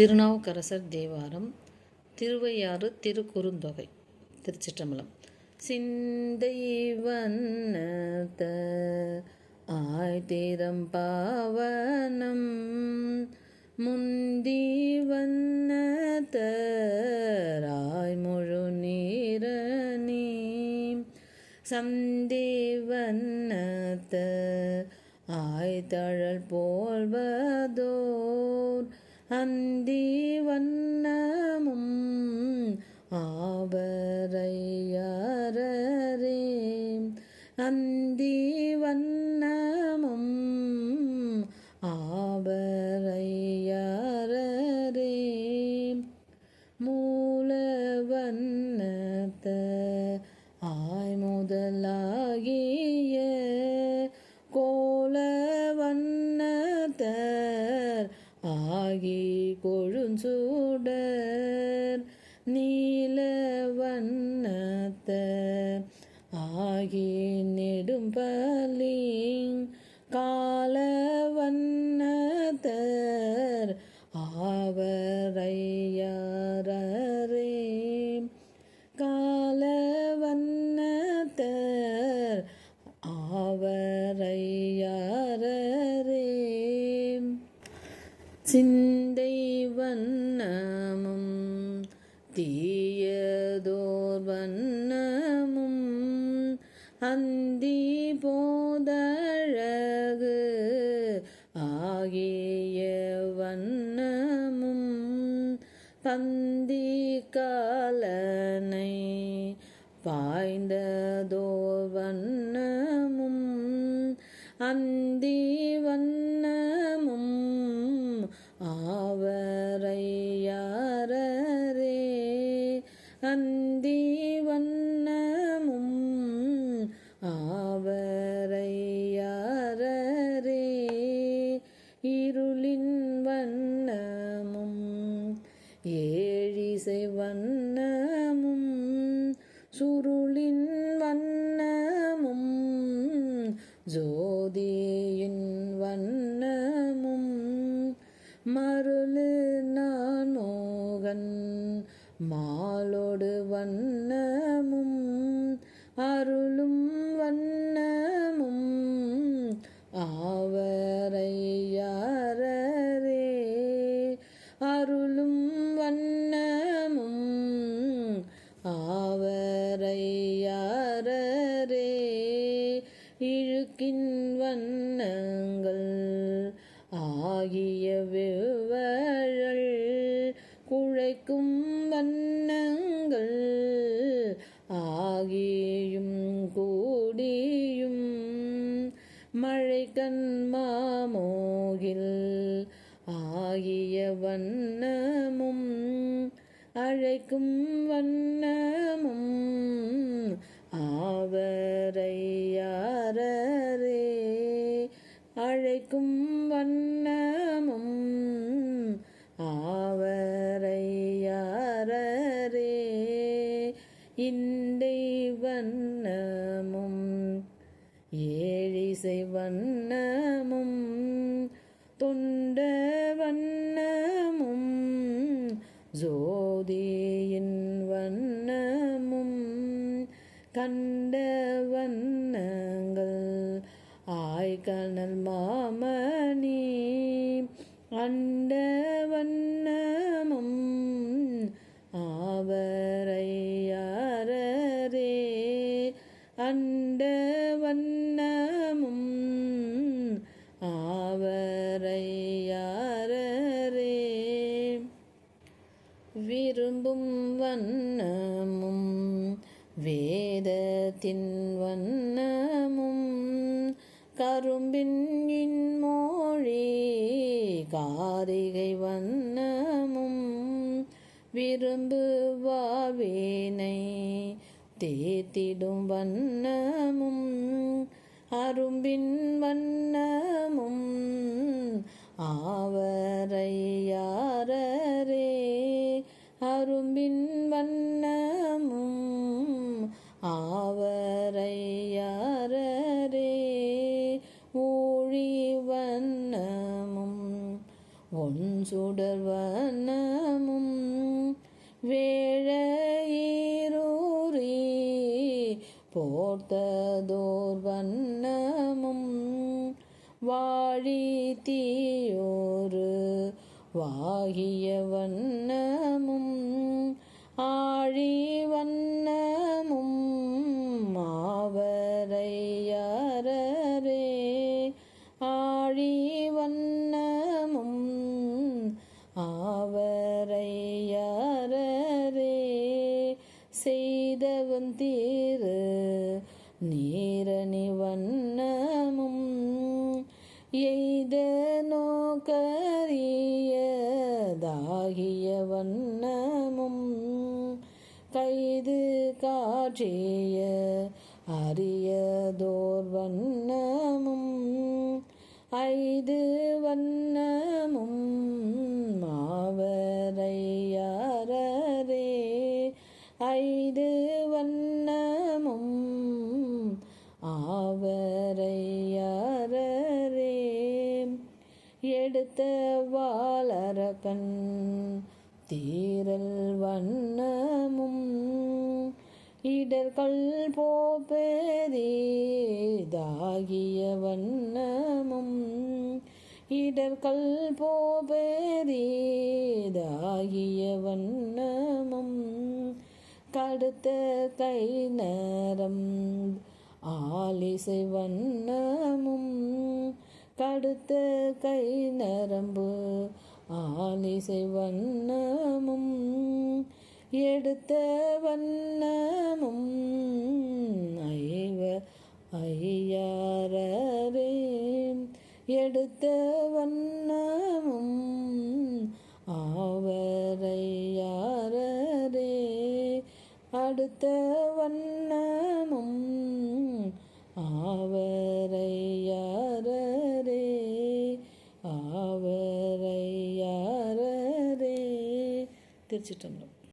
திருநாவுக்கரசர் தேவாரம் திருவையாறு திருக்குறுந்தொகை திருச்சிற்றம்பலம். சிந்தை வண்ணத்த ஆய்திரம் பாவனம் முந்தி வண்ணத்த ராய்முழு நீரணி. சந்தி வண்ணத்த ஆய்தழல் போல்வதோர் அந்தி வண்ணமும் ஆவரையாரரே. வலிங் கால வண்ணதர் ஆவரையாரே கால வண்ணதர் ஆவரையாரே சின்ன அந்தி போதழகு ஆகிய வண்ணமும் பந்தி காலனை பாய்ந்ததோ வண்ணமும் அந்தி வண்ணமும் ஆவரையாரரே. அந்தி வண்ண ஏழிசை வண்ணமும் சுருளின் வண்ணமும் ஜோதியின் வண்ணமும். மருளு நான் மோகன் மாலோடு வண்ண ஆகிய வெவ்வழல் குழைக்கும் வண்ணங்கள் ஆகியும் கூடியும் மழைக்கண் மாமோகில் ஆகிய வண்ணமும் அழைக்கும் வண்ணமும் ஆவரையாரரே. அழைக்கும் வண்ண ஆவரையாரே இண்டை வண்ணமும் ஏழிசை வண்ணமும் தொண்ட வண்ணமும் ஜோதியின் வண்ணமும் கண்ட வண்ணங்கள் ஆய்கணல் மாமணி அண்ட அண்ட வண்ணமும் ஆவரையாரே விரும்பும் வண்ணமும் வேதத்தின் வண்ணமும் கரும்பின் இன்மொழி காரிகை வண்ணமும் விரும்புவாவேனை தேத்திடும் வண்ணமும் அரும்பின் வண்ணமும் ஆவரையாரரே. அரும்பின் வண்ணமும் ஆவரையாரரே. ஊழி வண்ணமும் ஒன் சுடர் வண்ண வாகிய வண்ணமும் ஆழி வண்ண நோக்கரியதாகிய வண்ணமும் கைது காற்றிய அரியதோர் வண்ணமும் ஐது வண்ண எடுத்த வாளரக்கண் தீரல் வண்ணமும் இடர்கள் போபெரிதாகிய வண்ணமும் இடர்கள் போபெரிதாகிய வண்ணமும் கடுத்த கை நேரம் ஆலிசை வண்ண கடுத்த கை நரம்பு ஆலிசை வண்ணமும் எடுத்த வண்ணமும் ஐவ ஐயாரே எடுத்த வண்ணமும் ஆவரையாரே அடுத்த வண்ணமும் ஆவ ஆவரையாரே திருச்சிட்டம்பலம்